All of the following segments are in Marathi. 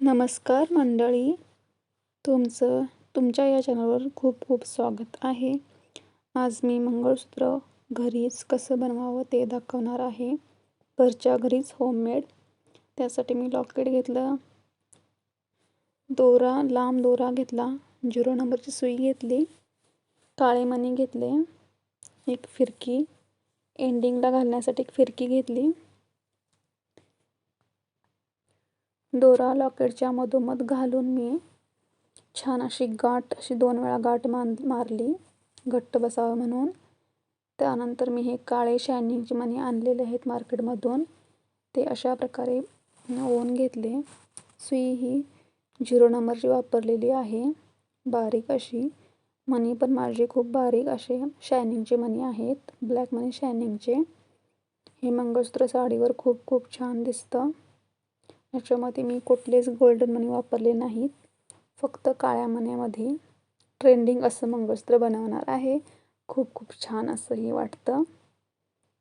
नमस्कार मंडळी. तुमचं तुमच्या या चॅनलवर खूप खूप स्वागत आहे. आज मी मंगळसूत्र घरीच कसं बनवावं ते दाखवणार आहे. घरच्या घरीच होममेड त्यासाठी मी लॉकेट घेतलं. दोरा लांब दोरा घेतला. झिरो नंबरची सुई घेतली. काळे मणी घेतले. एक फिरकी. एंडिंगला घालण्यासाठी एक फिरकी घेतली. दोरा लॉकेटच्या मधोमध घालून मी छान अशी गाठ अशी दोन वेळा गाठ मान मारली. घट्ट बसावं म्हणून. त्यानंतर मी हे काळे शायनिंगचे मणी आणलेले आहेत मार्केटमधून ते अशा प्रकारे ओवून घेतले. सुई ही झिरो नंबरची वापरलेली आहे. बारीक अशी. मणी पण माझे खूप बारीक असे शायनिंगचे मणी आहेत. ब्लॅक मनी शायनिंगचे. हे मंगळसूत्र साडीवर खूप खूप छान दिसतं. ह्याच्यामध्ये मी कुठलेच गोल्डन मनी वापरले नाहीत. फक्त काळ्या मण्यामध्ये ट्रेंडिंग असं मंगळसूत्र बनवणार आहे. खूप खूप छान असं हे वाटतं.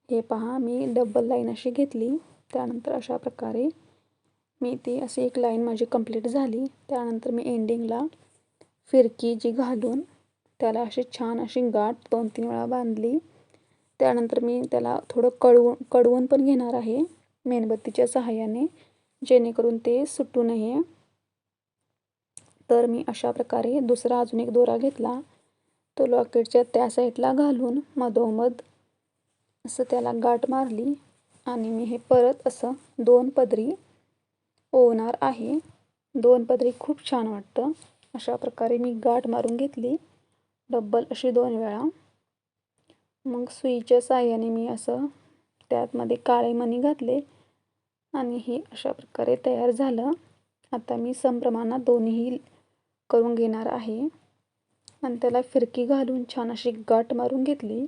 हे पहा मी डबल लाईन अशी घेतली. त्यानंतर अशा प्रकारे मी ती अशी एक लाईन माझी कंप्लीट झाली. त्यानंतर मी एंडिंगला फिरकी जी घालून त्याला अशी छान अशी गाठ दोन तीन वेळा बांधली. त्यानंतर मी त्याला थोडं कळवून कडवून पण घेणार आहे. मेणबत्तीच्या सहाय्याने. जेणेकरून ते सुटू नये. तर मी अशा प्रकारे दुसरा अजून एक दोरा घेतला. तो लॉकेटच्या त्या साईडला घालून मधोमध असं त्याला गाठ मारली आणि मी हे परत असं दोन पदरी ओवणार आहे. दोन पदरी खूप छान वाटतं. अशा प्रकारे मी गाठ मारून घेतली. डब्बल अशी दोन वेळा. मग सुईच्या साह्याने मी असं त्यातमध्ये काळे मणी घातले. आणि हे अशा प्रकारे तयार झालं. आता मी समप्रमाणात दोन्ही करून घेणार आहे. आणि त्याला फिरकी घालून छान अशी गाठ मारून घेतली.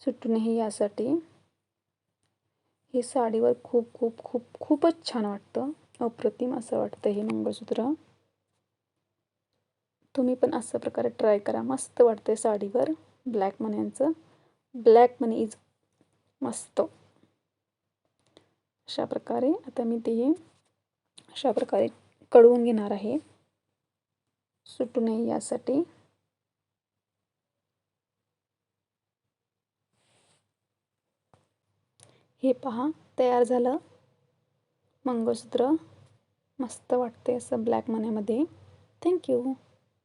सुटूनही यासाठी. हे साडीवर खूप खूप खूप खूपच छान वाटतं. अप्रतिम असं वाटतं हे मंगळसूत्र. तुम्ही पण असं प्रकारे ट्राय करा. मस्त वाटते साडीवर. ब्लॅक मन्यांचं ब्लॅक मनी इज मस्त. अशा प्रकारे आता मी ते अशा प्रकारे कळवून घेणार आहे. सुटू नये यासाठी. हे पहा तयार झालं. मंगळसूत्र. मस्त वाटते असं ब्लॅक मण्यामध्ये थँक्यू